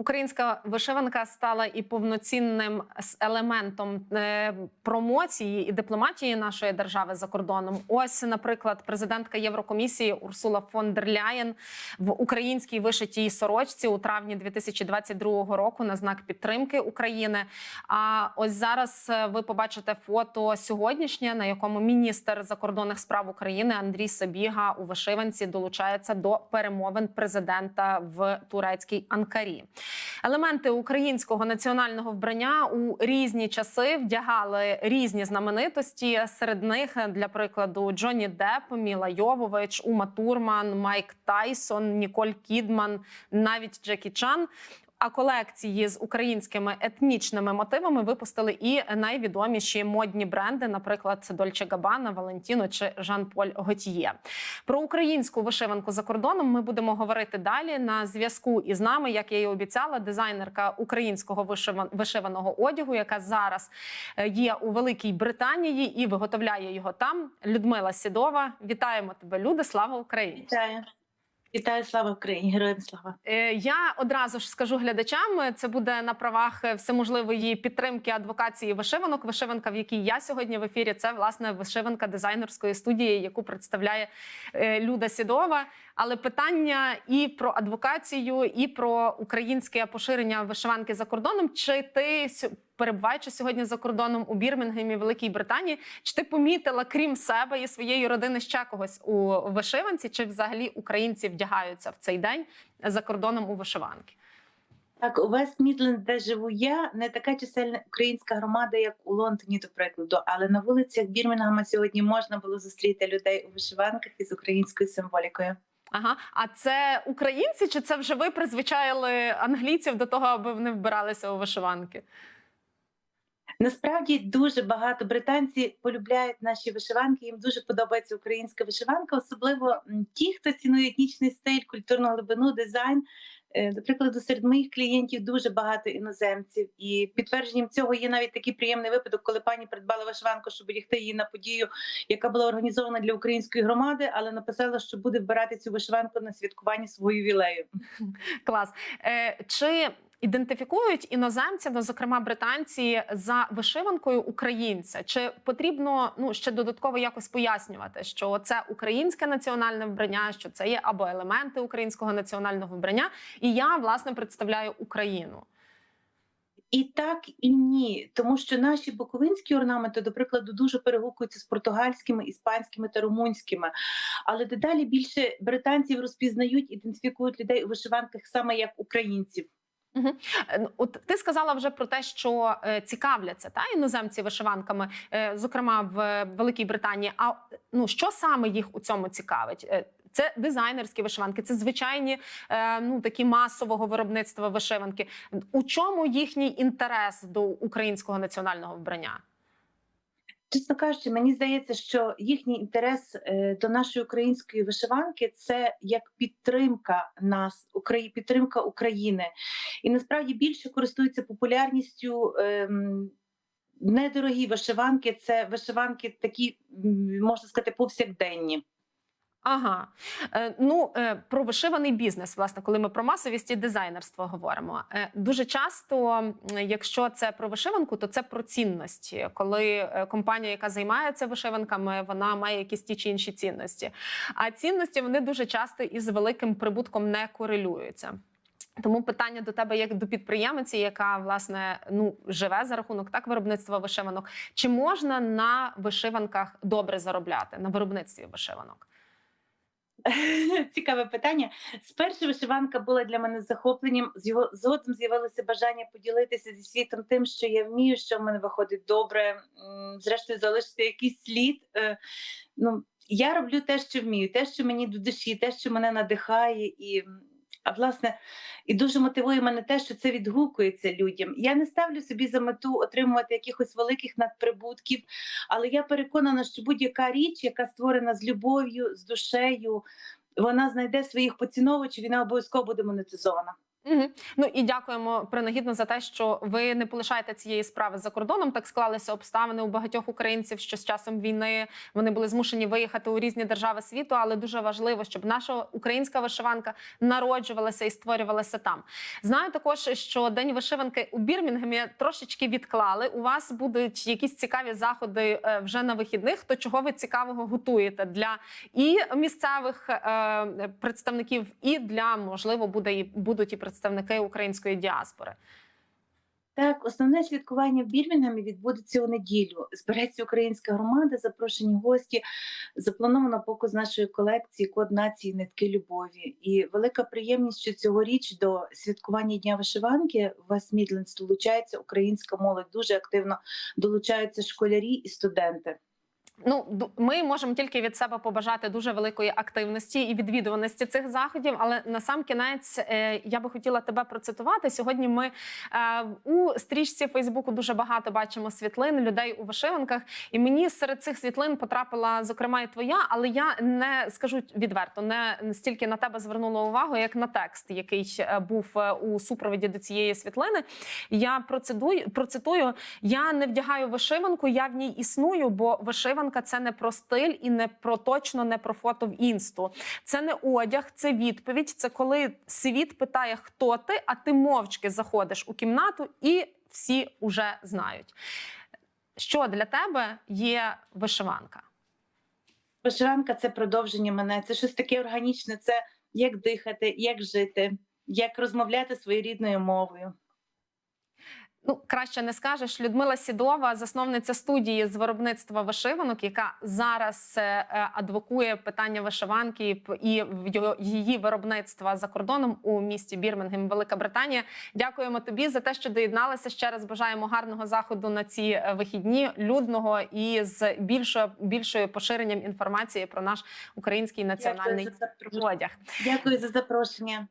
Українська вишиванка стала і повноцінним елементом е, промоції і дипломатії нашої держави за кордоном. Ось, наприклад, президентка Єврокомісії Урсула фон дер Ляєн в українській вишитій сорочці у травні 2022 року на знак підтримки України. А ось зараз е, ви побачите фото сьогоднішнє, на якому міністр закордонних справ України Андрій Сабіга у вишиванці долучається до перемовин президента в турецькій Анкарі. Елементи українського національного вбрання у різні часи вдягали різні знаменитості. Серед них, для прикладу, Джонні Деп, Міла Йовович, Ума Турман, Майк Тайсон, Ніколь Кідман, навіть Джекі Чан. А колекції з українськими етнічними мотивами випустили і найвідоміші модні бренди, наприклад, Дольче Габана, Валентіно чи Жан-Поль Готьє. Про українську вишиванку за кордоном ми будемо говорити далі. На зв'язку із нами, як я і обіцяла, дизайнерка українського вишиван- вишиваного одягу, яка зараз е, є у Великій Британії і виготовляє його там. Людмила Сідова. Вітаємо тебе, люди! Слава Україні! Вітаю. Вітаю, слава Україні, героям слава. Е, Я одразу ж скажу глядачам, е, це буде на правах е, всеможливої підтримки адвокації вишиванок. Вишиванка, в якій я сьогодні в ефірі, це власне вишиванка дизайнерської студії, яку представляє Люда Сідова. Але питання і про адвокацію, і про українське поширення вишиванки за кордоном. Чи ти перебуваючи сьогодні за кордоном у Бірмінгемі, Великій Британії, чи ти помітила, крім себе і своєї родини, ще когось у вишиванці? Чи взагалі українці вдягаються в цей день за кордоном у вишиванки? Так, у Вест Мідленд, де живу я, не така чисельна українська громада, як у Лондоні, до прикладу. Але на вулицях Бірмінгема сьогодні можна було зустріти людей у вишиванках із українською символікою. Ага, а це українці, чи це вже ви призвичаїли англійців до того, аби вони вбиралися у вишиванки? Насправді дуже багато британці полюбляють наші вишиванки. Їм дуже подобається українська вишиванка, особливо ті, хто цінує етнічний стиль, культурну глибину, дизайн. Е, До прикладу, серед моїх клієнтів дуже багато іноземців, і підтвердженням цього є навіть такий приємний випадок, коли пані придбала вишиванку, щоб одягти її на подію, яка була організована для української громади, але написала, що буде вбирати цю вишиванку на святкуванні свого ювілею. Клас. Е, чи ідентифікують іноземці, ну, зокрема британці, за вишиванкою українця? Чи потрібно ну ще додатково якось пояснювати, що це українське національне вбрання, що це є або елементи українського національного вбрання, і я власне представляю Україну? І так, і ні, тому що наші буковинські орнаменти, до прикладу, дуже перегукуються з португальськими, іспанськими та румунськими. Але дедалі більше британців розпізнають, ідентифікують людей у вишиванках саме як українців. Ну, От ти сказала вже про те, що е, цікавляться та іноземці вишиванками, е, зокрема в Великій Британії. А ну що саме їх у цьому цікавить? Це дизайнерські вишиванки, це звичайні ну такі масового виробництва вишиванки. У чому їхній інтерес до українського національного вбрання? Чесно кажучи, мені здається, що їхній інтерес е, до нашої української вишиванки це як підтримка нас, підтримка України. І насправді більше користуються популярністю. ем, Недорогі вишиванки, це вишиванки такі, можна сказати, повсякденні. Ага, Е, ну е, про вишиваний бізнес, власне, коли ми про масовість і дизайнерство говоримо. Е, Дуже часто, якщо це про вишиванку, то це про цінності. Коли компанія, яка займається вишиванками, вона має якісь ті чи інші цінності. А цінності вони дуже часто із великим прибутком не корелюються. Тому питання до тебе, як до підприємиці, яка власне ну живе за рахунок так виробництва вишиванок. Чи можна на вишиванках добре заробляти на виробництві вишиванок? Цікаве питання. Спершу вишиванка була для мене захопленням. З його згодом з'явилося бажання поділитися зі світом тим, що я вмію, що в мене виходить добре. Зрештою, залишити якийсь слід. Е, Ну, я роблю те, що вмію, те, що мені до душі, те, що мене надихає, і а власне, і дуже мотивує мене те, що це відгукується людям. Я не ставлю собі за мету отримувати якихось великих надприбутків, але я переконана, що будь-яка річ, яка створена з любов'ю, з душею, вона знайде своїх поціновувачів, вона обов'язково буде монетизована. Угу. Ну і дякуємо принагідно за те, що ви не полишаєте цієї справи за кордоном. Так склалися обставини у багатьох українців, що з часом війни вони були змушені виїхати у різні держави світу. Але дуже важливо, щоб наша українська вишиванка народжувалася і створювалася там. Знаю також, що день вишиванки у Бірмінгемі трошечки відклали. У вас будуть якісь цікаві заходи е, вже на вихідних. То чого ви цікавого готуєте для і місцевих е, представників, і для можливо буде і будуть і представники української діаспори. Так, основне святкування в Бірмінгемі відбудеться у неділю. Збереться українська громада, запрошені гості. Заплановано показ нашої колекції Код нації нитки любові. І велика приємність, що цьогоріч до святкування Дня вишиванки в Вест Мідлендс долучається українська молодь. Дуже активно долучаються школярі і студенти. Ну, ми можемо тільки від себе побажати дуже великої активності і відвідуваності цих заходів. Але на сам кінець е, я би хотіла тебе процитувати. Сьогодні ми е, у стрічці Фейсбуку дуже багато бачимо світлин людей у вишиванках. І мені серед цих світлин потрапила зокрема і твоя, але я не скажу відверто, не стільки на тебе звернула увагу, як на текст, який е, був у супроводі до цієї світлини. Я процитую, процитую: я не вдягаю вишиванку, я в ній існую, бо вишиванка це не про стиль і не про точно не про фото в інсту. Це не одяг, це відповідь. Це коли світ питає, хто ти, а ти мовчки заходиш у кімнату, і всі уже знають. Що для тебе є вишиванка? Вишиванка це продовження мене. Це щось таке органічне. Це як дихати, як жити, як розмовляти своєю рідною мовою. Ну, краще не скажеш. Людмила Сідова, засновниця студії з виробництва вишиванок, яка зараз е, е, адвокує питання вишиванки і її виробництва за кордоном у місті Бірмінгем, Велика Британія. Дякуємо тобі за те, що доєдналася. Ще раз бажаємо гарного заходу на ці е, вихідні, людного і з більшою більшою поширенням інформації про наш український національний Дякую одяг. Дякую за запрошення.